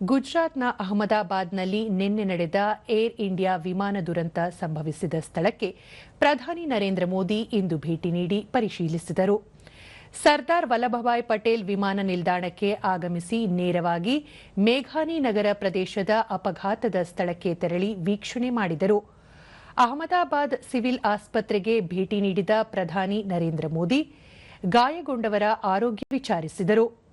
ಗುಜರಾತ್ನ ಅಹಮದಾಬಾದ್ನಲ್ಲಿ ನಿನ್ನೆ ನಡೆದ ಏರ್ ಇಂಡಿಯಾ ವಿಮಾನ ದುರಂತ ಸಂಭವಿಸಿದ ಸ್ಥಳಕ್ಕೆ ಪ್ರಧಾನಿ ನರೇಂದ್ರ ಮೋದಿ ಇಂದು ಭೇಟಿ ನೀಡಿ ಪರಿಶೀಲಿಸಿದರು. ಸರ್ದಾರ್ ವಲ್ಲಭಭಾಯ್ ಪಟೇಲ್ ವಿಮಾನ ನಿಲ್ದಾಣಕ್ಕೆ ಆಗಮಿಸಿ ನೇರವಾಗಿ ಮೇಘಾನಿ ನಗರ ಪ್ರದೇಶದ ಅಪಘಾತದ ಸ್ಥಳಕ್ಕೆ ತೆರಳಿ ವೀಕ್ಷಣೆ ಮಾಡಿದರು. ಅಹಮದಾಬಾದ್ ಸಿವಿಲ್ ಆಸ್ಪತ್ರೆಗೆ ಭೇಟಿ ನೀಡಿದ ಪ್ರಧಾನಿ ನರೇಂದ್ರ ಮೋದಿ ಗಾಯಗೊಂಡವರ ಆರೋಗ್ಯ ವಿಚಾರಿಸಿದರು.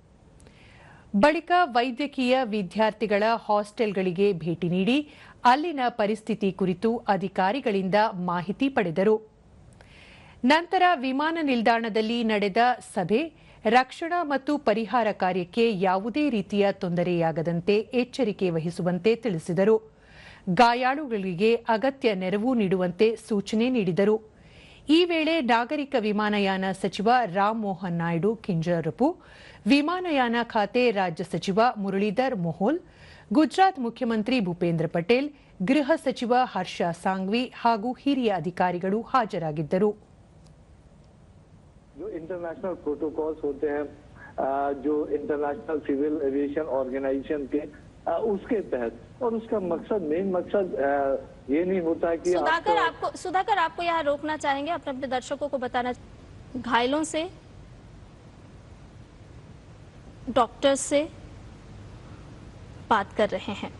ಬಳಿಕ ವೈದ್ಯಕೀಯ ವಿದ್ಯಾರ್ಥಿಗಳ ಹಾಸ್ಟೆಲ್ಗಳಿಗೆ ಭೇಟಿ ನೀಡಿ ಅಲ್ಲಿನ ಪರಿಸ್ಥಿತಿ ಕುರಿತು ಅಧಿಕಾರಿಗಳಿಂದ ಮಾಹಿತಿ ಪಡೆದರು. ನಂತರ ವಿಮಾನ ನಿಲ್ದಾಣದಲ್ಲಿ ನಡೆದ ಸಭೆ ರಕ್ಷಣಾ ಮತ್ತು ಪರಿಹಾರ ಕಾರ್ಯಕ್ಕೆ ಯಾವುದೇ ರೀತಿಯ ತೊಂದರೆಯಾಗದಂತೆ ಎಚ್ಚರಿಕೆ ವಹಿಸುವಂತೆ ತಿಳಿಸಿದರು. ಗಾಯಾಳುಗಳಿಗೆ ಅಗತ್ಯ ನೆರವು ನೀಡುವಂತೆ ಸೂಚನೆ ನೀಡಿದರು. ಈ ವೇಳೆ ನಾಗರಿಕ ವಿಮಾನಯಾನ ಸಚಿವ ರಾಮ್ ಮೋಹನ್ ನಾಯ್ಡು ಕಿಂಜರಪು ವಿಮಾನಯಾನ ಖಾತೆ ರಾಜ್ಯ ಸಚಿವ ಮುರಳೀಧರ್ ಮೊಹೋಲ್ ಗುಜರಾತ್ ಮುಖ್ಯಮಂತ್ರಿ ಭೂಪೇಂದ್ರ ಪಟೇಲ್ ಗೃಹ ಸಚಿವ ಹರ್ಷ ಸಾಂಘ್ವಿ ಹಾಗೂ ಹಿರಿಯ ಅಧಿಕಾರಿಗಳು ಹಾಜರಾಗಿದ್ದರು जो इंटरनेशनल प्रोटोकॉल्स होते हैं अ, जो इंटरनेशनल सिविल एविएशन ऑर्गेनाइजेशन के अ, उसके तहत। और उसका मकसद मेन मकसद ये नहीं होता है कि सुधाकर आपको सुधाकर आपको यहाँ रोकना चाहेंगे अपने अपने दर्शकों को बताना घायलों से डॉक्टर से बात कर रहे हैं।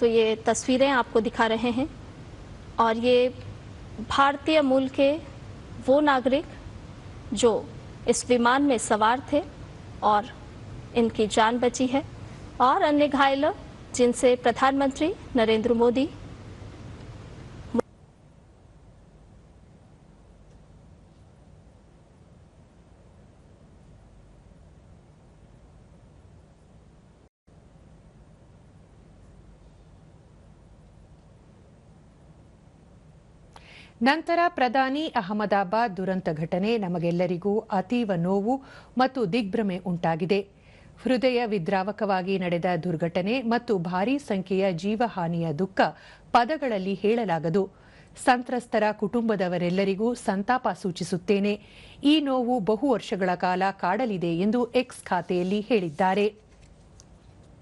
तो ये तस्वीरें आपको दिखा रहे हैं। और ये भारतीय मूल के वो नागरिक जो इस विमान में सवार थे और इनकी जान बची है। और अन्य घायलों जिनसे प्रधानमंत्री नरेंद्र मोदी ನಂತರ ಪ್ರಧಾನಿ ಅಹಮದಾಬಾದ್ ದುರಂತ ಘಟನೆ ನಮಗೆಲ್ಲರಿಗೂ ಅತೀವ ನೋವು ಮತ್ತು ದಿಗ್ಭ್ರಮೆ ಉಂಟಾಗಿದೆ. ಹೃದಯ ವಿದ್ರಾವಕವಾಗಿ ನಡೆದ ದುರ್ಘಟನೆ ಮತ್ತು ಭಾರೀ ಸಂಖ್ಯೆಯ ಜೀವಹಾನಿಯ ದುಃಖ ಪದಗಳಲ್ಲಿ ಹೇಳಲಾಗದು. ಸಂತ್ರಸ್ತರ ಕುಟುಂಬದವರೆಲ್ಲರಿಗೂ ಸಂತಾಪ ಸೂಚಿಸುತ್ತೇನೆ. ಈ ನೋವು ಬಹು ವರ್ಷಗಳ ಕಾಲ ಕಾಡಲಿದೆ ಎಂದು ಎಕ್ಸ್ ಖಾತೆಯಲ್ಲಿ ಹೇಳಿದ್ದಾರೆ.